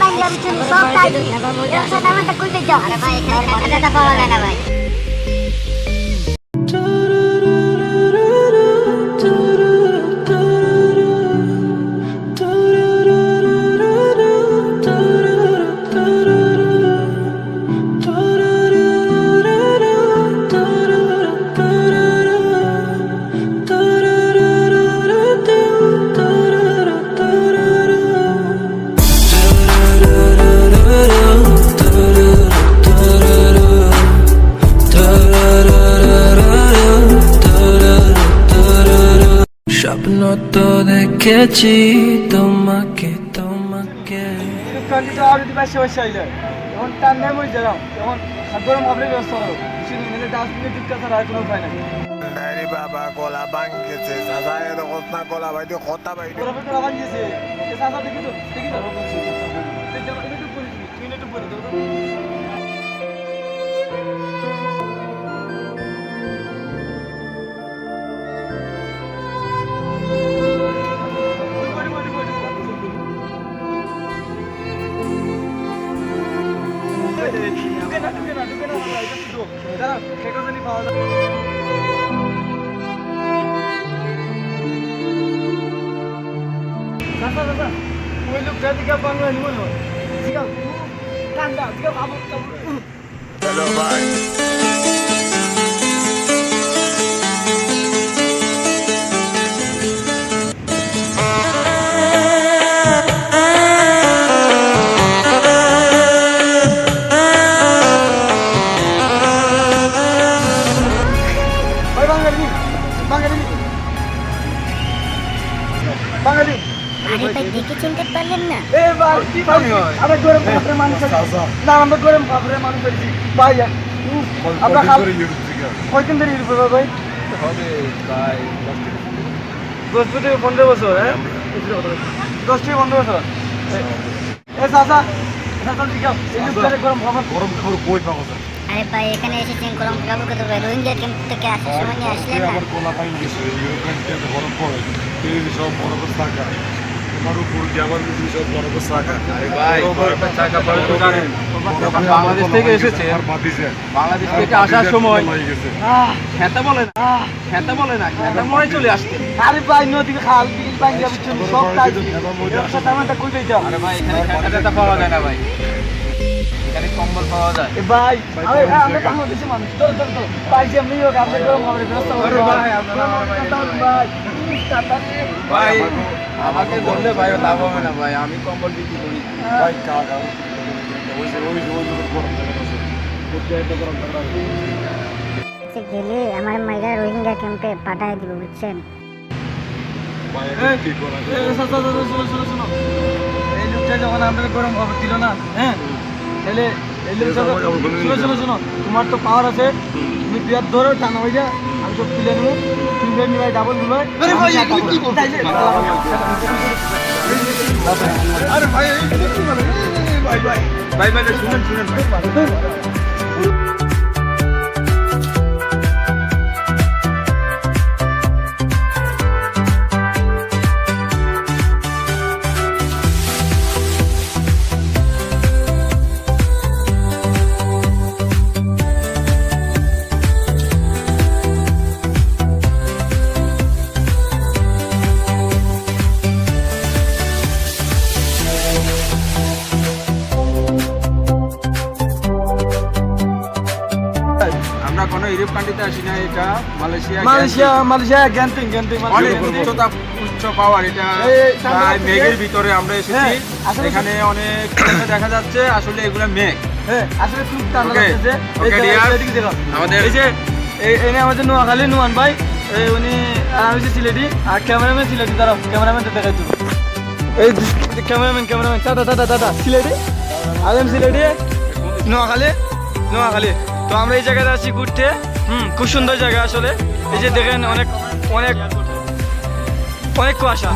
বাইরে বিছুন সব তাই একশো টাকা কইতে যাও। আরে ভাই, এখানে টাকা পাওয়া যায় না ভাই। তো দেখেছি তোমাকে তোমাকে। এখন টান নেই মই যাও। এখন গরম হবে ডাস্টবিনে আর কোনো উপায় নাই। আরে বাবা গলা ভাঙছে কথা গলা কথা তো দেখি তো দেখি তো। তুই একটু খেকো জানি পাওয়া যায়। দাদা দাদা, ওই লোকটা দিকে বাংলা নিমন জিগা কান্দা জিগা বাবু হ্যালো ভাই ভাই দেখে চিনতে পারলেন না। এ ভাই? কি ভাই। আমরা গরম ভাবরে মানুষ না আমরা গরম ভাবরে মানুষ আছি। ভাই আমরা খাল কয়দিন ধরে ইউজ করব ভাই? দশ থেকে পনেরো বছর। হ্যাঁ? দশ থেকে পনেরো বছর। এ চাচা গরম ভাবর গরম খাবার কই পাবো আরে ভাই এখানে এসেছেন গরম খাব কত ভাই? রোহিঙ্গা ক্যাম্প থেকে আসার সময় নিয়ে আসলেন না? আমার গলা পাই গেছে ইউরোপিয়ান গরম পড়ে এই সব বরফ থাকা সব আরে ভাই বরফের থাকা বরফ জানেন। বাংলাদেশ থেকে এসেছে। আর বাংলাদেশ থেকে আসার সময় হয়ে গেছে। খেতে বলে না খেতে বলে না খেতে মরে চলে আসছে। আরে ভাই নদী খাল বিল সব তাই টাকা কইতে যাও। আরে ভাই এখানে খেতে পাওয়া যায় না ভাই। এখানে কম্বল পাওয়া যায়। এ ভাই হ্যাঁ, আমরা বাংলাদেশি মানুষ। তো তো তো ভাই যে এমনি হোক গরম ভাই ভাই ভাই আমাকে ধরলে ভাই লাভ হবে না ভাই আমি কম্বল বিক্রি করি। ভাই ওই ওই ওই গরম আচ্ছা, গেলে আমার মাইরা রোহিঙ্গা ক্যাম্পে পাঠায় দিব বুঝছেন? এখন কি করা যায়? এই শোনো, শোনো, শোনো, শোনো, শোনো। এই লোকটা যখন আমাদের গরম খবর দিল না হ্যাঁ? তাহলে শোনো শোনো শোনো তোমার তো পাওয়ার আছে তুমি বিয়ার ধরো টানা হয়ে যা আমি সব তুলে নেব তুমি বের নিবাই ডাবল নিবাই আরে ভাই এই কি মানে ভাই ভাই ভাই ভাই শুনেন শুনেন ভাই ইউরোপ কান্ট্রিতে আসি না এটা Malaysia Malaysia Malaysia Genting Genting অনেক উচ্চতা উচ্চ পাওয়ার এটা প্রায় মেঘের ভিতরে আমরা এসেছি। হ্যাঁ, এখানে অনেক দেখা যাচ্ছে আসলে এগুলো মেঘ। হ্যাঁ আসলে খুব যে আমাদের- এই যে এনে আমাদের নোয়াখালী নুয়ান ভাই উনি আমি হচ্ছে সিলেটি আর ক্যামেরাম্যান সিলেটি দাঁড়াও ক্যামেরাম্যান দেখাই দেবো। এই ক্যামেরাম্যান ক্যামেরাম্যান দাদা দাদা দাদা সিলেটি আর আমি সিলেটি নোয়াখালী নোয়াখালী। তো আমরা এই জায়গাতে আছি ঘুরতে। হুম, খুব সুন্দর জায়গা আসলে। এই যে দেখেন, অনেক অনেক অনেক কুয়াশা।